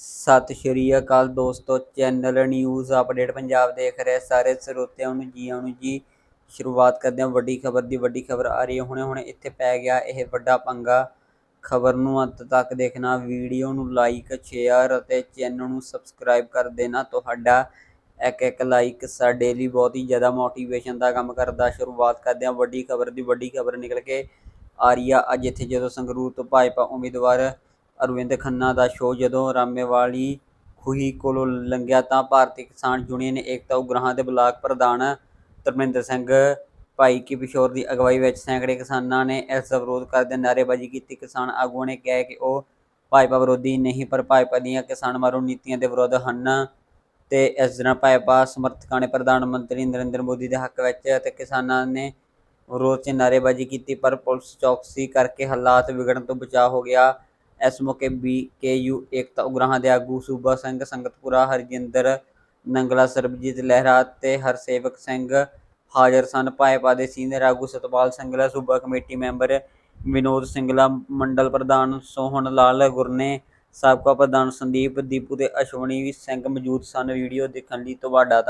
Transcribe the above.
ਸਤਿ ਸ਼੍ਰੀ ਅਕਾਲ ਦੋਸਤੋ, channel news update Punjab ਦੇਖ ਰਹੇ ਸਾਰੇ ਸਰੋਤਿਆਂ ਨੂੰ ਜੀ ਆਉਣ ਜੀ। ਸ਼ੁਰੂਆਤ ਕਰਦੇ ਹਾਂ ਵੱਡੀ ਖਬਰ ਦੀ, ਵੱਡੀ ਖਬਰ ਆ ਰਹੀ ਹੈ। ਹੁਣੇ ਹੁਣੇ ਇੱਥੇ ਪੈ ਗਿਆ ਇਹ ਵੱਡਾ ਪੰਗਾ। ਖਬਰ ਨੂੰ ਅੰਤ ਤੱਕ ਦੇਖਣਾ, ਵੀਡੀਓ ਨੂੰ ਲਾਈਕ ਸ਼ੇਅਰ ਅਤੇ ਚੈਨਲ ਨੂੰ ਸਬਸਕ੍ਰਾਈਬ ਕਰ ਦੇਣਾ। ਤੁਹਾਡਾ ਇੱਕ ਇੱਕ ਲਾਈਕ ਸਾਡੇ ਲਈ ਬਹੁਤ ਹੀ ਜ਼ਿਆਦਾ ਮੋਟੀਵੇਸ਼ਨ ਦਾ ਕੰਮ ਕਰਦਾ। ਸ਼ੁਰੂਆਤ ਕਰਦੇ ਹਾਂ ਵੱਡੀ ਖਬਰ ਦੀ, ਵੱਡੀ ਖਬਰ ਨਿਕਲ ਕੇ ਆ ਰਹੀ ਆ। ਅੱਜ ਇੱਥੇ ਜਦੋਂ ਸੰਗਰੂਰ ਤੋਂ ਭਾਜਪਾ ਉਮੀਦਵਾਰ ਅਰਵਿੰਦ ਖੰਨਾ ਦਾ ਸ਼ੋਅ ਜਦੋਂ ਰਾਮੇਵਾਲੀ ਖੂਹੀ ਕੋਲੋਂ ਲੰਘਿਆ ਤਾਂ ਭਾਰਤੀ ਕਿਸਾਨ ਯੂਨੀਅਨ ਏਕਤਾ ਉਗਰਾਹਾਂ ਦੇ ਬਲਾਕ ਪ੍ਰਧਾਨ ਧਰਮਿੰਦਰ ਸਿੰਘ, ਭਾਈ ਕੀ ਪਿਸ਼ੋਰ ਦੀ ਅਗਵਾਈ ਵਿੱਚ ਸੈਂਕੜੇ ਕਿਸਾਨਾਂ ਨੇ ਇਸ ਦਾ ਵਿਰੋਧ ਕਰਦੇ ਨਾਅਰੇਬਾਜ਼ੀ ਕੀਤੀ। ਕਿਸਾਨ ਆਗੂਆਂ ਨੇ ਕਿਹਾ ਕਿ ਉਹ ਭਾਜਪਾ ਵਿਰੋਧੀ ਨਹੀਂ, ਪਰ ਭਾਜਪਾ ਦੀਆਂ ਕਿਸਾਨ ਮਾਰੂ ਨੀਤੀਆਂ ਦੇ ਵਿਰੋਧ ਹਨ ਤੇ ਇਸ ਦਿਨ ਭਾਜਪਾ ਸਮਰਥਕਾਂ ਨੇ ਪ੍ਰਧਾਨ ਮੰਤਰੀ ਨਰਿੰਦਰ ਮੋਦੀ ਦੇ ਹੱਕ ਵਿੱਚ ਅਤੇ ਕਿਸਾਨਾਂ ਨੇ ਵਿਰੋਧ 'ਚ ਨਾਅਰੇਬਾਜ਼ੀ ਕੀਤੀ, ਪਰ ਪੁਲਿਸ ਚੌਕਸੀ ਕਰਕੇ ਹਾਲਾਤ ਵਿਗੜਨ ਤੋਂ ਬਚਾਅ ਹੋ ਗਿਆ। ਇਸ ਮੌਕੇ B K U Ekta Ugrahan ਦੇ ਆਗੂ ਸੂਬਾ ਸਿੰਘ ਸੰਗਤਪੁਰਾ ਹਰਜਿੰਦਰ ਨੰਗਲਾ, ਸਰਬਜੀਤ ਲਹਿਰਾ ਤੇ ਹਰਸੇਵਕ ਸਿੰਘ ਹਾਜ਼ਰ ਸਨ। ਭਾਜਪਾ ਦੇ ਸੀਨੀਅਰ ਆਗੂ ਸਤਪਾਲ ਸਿੰਘਲਾ, ਸੂਬਾ ਕਮੇਟੀ ਮੈਂਬਰ ਵਿਨੋਦ ਸਿੰਘਲਾ, ਮੰਡਲ ਪ੍ਰਧਾਨ ਸੋਹਣ ਲਾਲ ਗੁਰਨੇ, ਸਾਬਕਾ ਪ੍ਰਧਾਨ ਸੰਦੀਪ ਦੀਪੂ ਤੇ ਅਸ਼ਵਨੀ ਸਿੰਘ ਮੌਜੂਦ ਸਨ। ਵੀਡੀਓ ਦੇਖਣ ਲਈ ਤੁਹਾਡਾ ਧੰਨ-